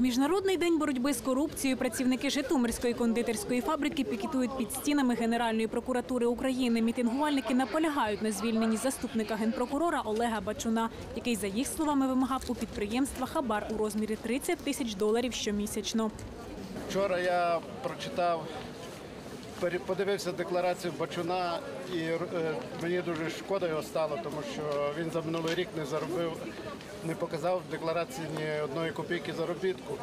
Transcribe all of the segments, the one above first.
міжнародний день боротьби з корупцією працівники Житомирської кондитерської фабрики пікетують під стінами Генеральної прокуратури України. Мітингувальники наполягають на звільненні заступника генпрокурора Олега Бачуна, який, за їх словами, вимагав у підприємства хабар у розмірі 30 тисяч доларів щомісячно. Вчора я прочитав, подивився декларацію Бачуна, і е, мені дуже шкода його стало, тому що він за минулий рік не заробив, не показав в декларації ні одної копійки заробітку.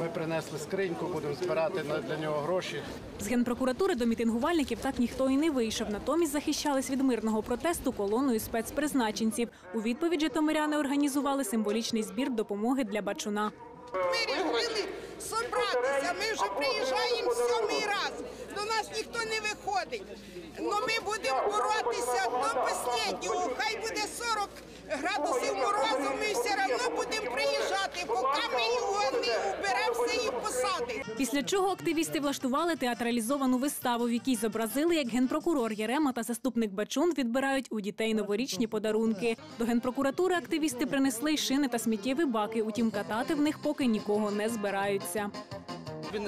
Ми принесли скриньку, будемо збирати на- для нього гроші. З генпрокуратури до мітингувальників так ніхто і не вийшов. Натомість захищались від мирного протесту колоною спецпризначенців. У відповідь житомиряни організували символічний збір допомоги для Бачуна. Ми вирішили собратися. Ми вже приїжджаємо сьомий раз. До нас ніхто не виходить. Ну ми будемо боротися до останнього. Хай буде 40 градусів морозу. Ми все одно будемо приїжджати, поки ми його не уберемо з цієї посади. Після чого активісти влаштували театралізовану виставу, в якій зобразили, як генпрокурор Єрема та заступник Бачун відбирають у дітей новорічні подарунки. До генпрокуратури активісти принесли й шини та сміттєві баки. Утім, катати в них поки нікого не збираються.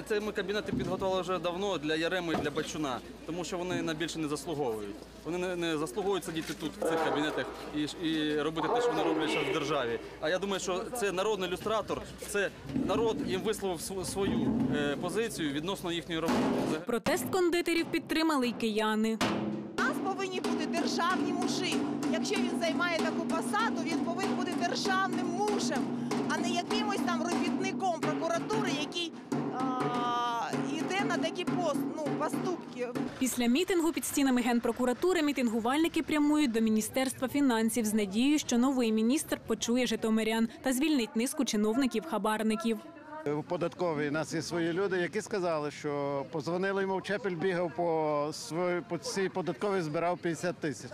Це ми кабінети підготували вже давно для Яреми і для Бачуна, тому що вони найбільше не заслуговують. Вони не, не заслуговують сидіти тут в цих кабінетах і, і робити те, що вони роблять зараз в державі. А я думаю, що це народний ілюстратор, це народ їм висловив свою е, позицію відносно їхньої роботи. Протест кондитерів підтримали й кияни. У нас повинні бути державні мужі. Якщо він займає таку посаду, він повинен бути державним мужем, а не якимось там робітником прокуратури, Після мітингу під стінами генпрокуратури мітингувальники прямують до міністерства фінансів з надією, що новий міністр почує житомирян та звільнить низку чиновників-хабарників. У податковій у нас є свої люди, які сказали, що позвонили йому в Чепель, бігав по свої по цій податковій, збирав 50 тисяч.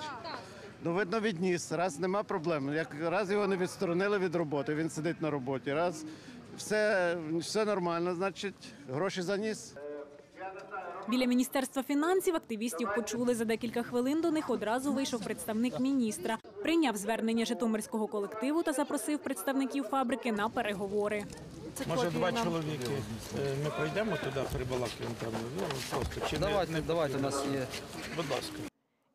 Ну, видно, відніс. Раз нема проблем. Як раз його не відсторонили від роботи, він сидить на роботі. Раз все, все нормально, значить, гроші заніс. Біля міністерства фінансів активістів почули за декілька хвилин. До них одразу вийшов представник міністра, прийняв звернення житомирського колективу та запросив представників фабрики на переговори. Може, два чоловіки. Е, Ми пройдемо туди, перебалакаємо там. Ну, просто чи Давайте, не давайте, у нас є. Будь ласка.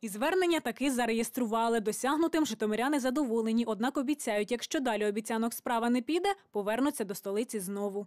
І звернення таки зареєстрували. Досягнутим житомиряни задоволені. Однак обіцяють, якщо далі обіцянок справа не піде, повернуться до столиці знову.